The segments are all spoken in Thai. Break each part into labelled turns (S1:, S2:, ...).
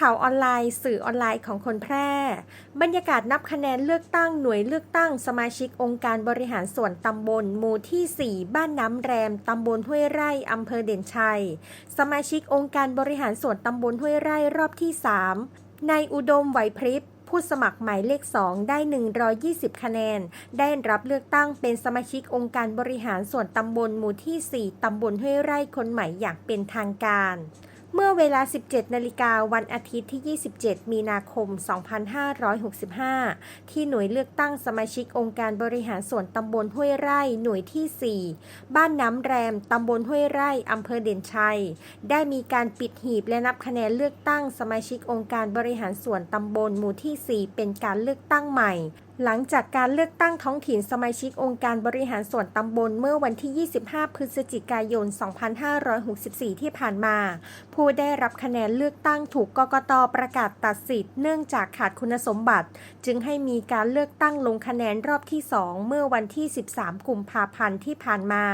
S1: ข่าวออนไลน์ สื่อออนไลน์ของคนแพร่ บรรยากาศนับคะแนนเลือกตั้งหน่วยเลือกตั้ง สมาชิกองค์การบริหารส่วนตำบล หมู่ที่ 4 บ้านน้ำแรม ตำบลห้วยไร่อำเภอเด่นชัย สมาชิกองค์การบริหารส่วนตำบลห้วยไร่รอบที่ 3 นายอุดมไหวพริบผู้สมัครหมายเลข 2 ได้ 120 คะแนน ได้รับเลือกตั้งเป็นสมาชิกองค์การบริหารส่วนตำบลหมู่ที่ 4 ตำบลห้วยไร่คนใหม่อย่างเป็นทางการ เมื่อเวลา 17 นาฬิกาวันอาทิตย์ที่ 27 มีนาคม 2565 ที่หน่วยเลือกตั้งสมาชิกองค์การบริหารส่วนตำบลห้วยไร่ หน่วยที่ 4 บ้านน้ำแรม ตำบลห้วยไร่ อำเภอเด่นชัย ได้มีการปิดหีบและนับคะแนนเลือกตั้งสมาชิกองค์การบริหารส่วนตำบลหมู่ที่ 4 เป็นการเลือกตั้งใหม่ หลังจากการเลือกตั้งท้องถิ่นสมาชิกองค์การบริหารส่วนตำบลเมื่อวันที่ 25 พฤศจิกายน 2564 ที่ผ่านมา ผู้ได้รับคะแนนเลือกตั้งถูกกกตประกาศตัดสิทธิ์เนื่องจากขาดคุณสมบัติ จึงให้มีการเลือกตั้งลงคะแนนรอบที่ 2 เมื่อวันที่ 13 กุมภาพันธ์ที่ผ่านมา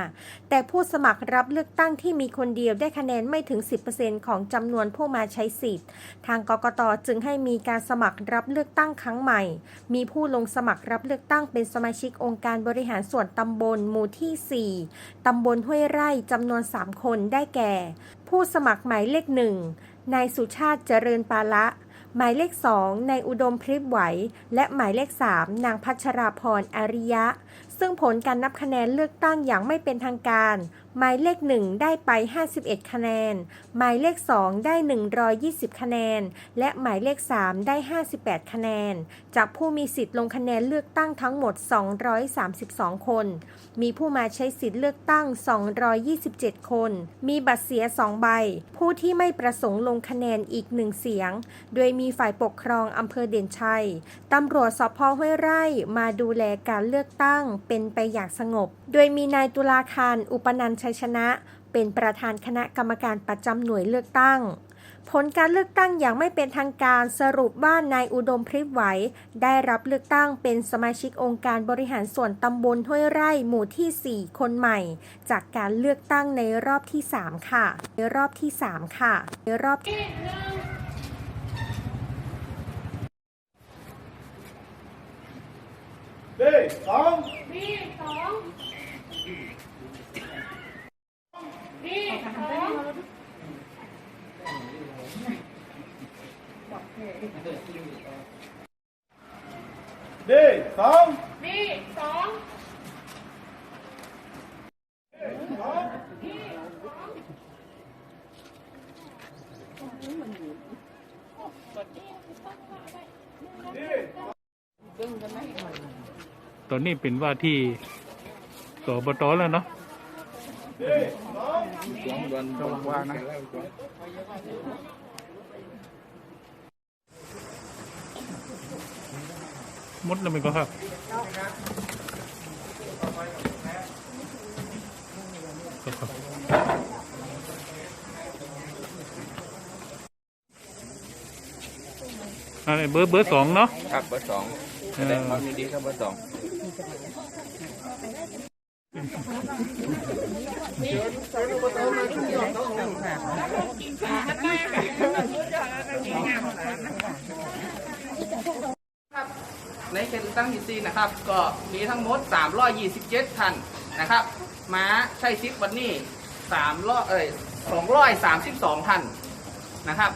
S1: แต่ผู้สมัครรับเลือกตั้งที่มีคนเดียวได้คะแนนไม่ถึง 10%ของจำนวนผู้มาใช้สิทธิ์ ทางกกตจึงให้มีการสมัครรับเลือกตั้งครั้งใหม่ มีผู้ลงสมัครรับเลือกตั้งเป็นสมาชิกองค์การบริหารส่วนตำบลหมู่ที่ 4 ตำบลห้วยไร่จำนวน 3 คนได้แก่ ผู้สมัครหมายเลขหนึ่งนายสุชาติเจริญปาละ หมายเลขสองนายอุดมพริบไหว และหมายเลขสามนางพัชราพรอริยะ ซึ่งผลการนับคะแนนเลือกตั้งอย่างไม่เป็นทางการ หมายเลขหนึ่งได้ไป 51 คะแนน หมายเลข 2 ได้ 120 คะแนน และหมายเลข 3 ได้ 58 คะแนน จากผู้มีสิทธิ์ลงคะแนนเลือกตั้งทั้งหมด 232 คน มีผู้มาใช้สิทธิ์เลือกตั้ง 227 คน มีบัตรเสีย 2 ใบ ผู้ที่ไม่ประสงค์ลงคะแนนอีกหนึ่งเสียง โดยมีฝ่ายปกครองอำเภอเด่นชัย ตำรวจสพห้วยไร่มาดูแลการเลือกตั้งเป็นไปอย่างสงบ โดยมีนายตุลาคารอุปนันทชัยชนะ เป็นประธานคณะกรรมการประจำหน่วยเลือกตั้ง ผลการเลือกตั้งอย่างไม่เป็นทางการสรุปว่านายอุดมพริบไหว ได้รับเลือกตั้งเป็นสมาชิกองค์การบริหารส่วนตำบลห้วยไร่หมู่ที่ 4 คนใหม่ จากการเลือกตั้งในรอบที่ 3 ค่ะ ในรอบที่ 3 ค่ะ ในรอบ
S2: ดีสอง
S3: ดีสอง ดีสอง
S2: ดีสอง
S3: ดีสอง
S2: สอง
S4: ตอนนี้เป็นว่าที่สบตแล้วเนาะ
S2: ดีสอง
S4: ว่านะมดแล้วมันก็ครับครับอะไรเบอร์เบอร์สองเนาะ
S5: ครับเบอร์สองแสดงความยินดีครับเบอร์สอง ในเขตเลือกตั้งที่สี่นะครับ ก็มีทั้งหมด 327ท่านนะครับ ม้าใช้ซิปวันนี้300เอ้ย232ท่านนะครับ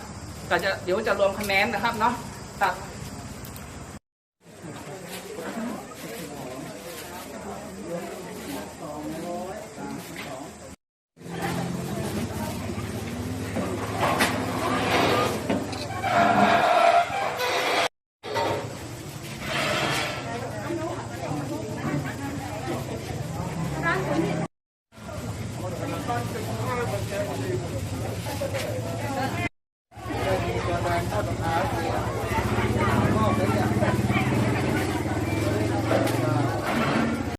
S5: ก็จะเดี๋ยวจะรวมคะแนนนะครับเนาะครับ have a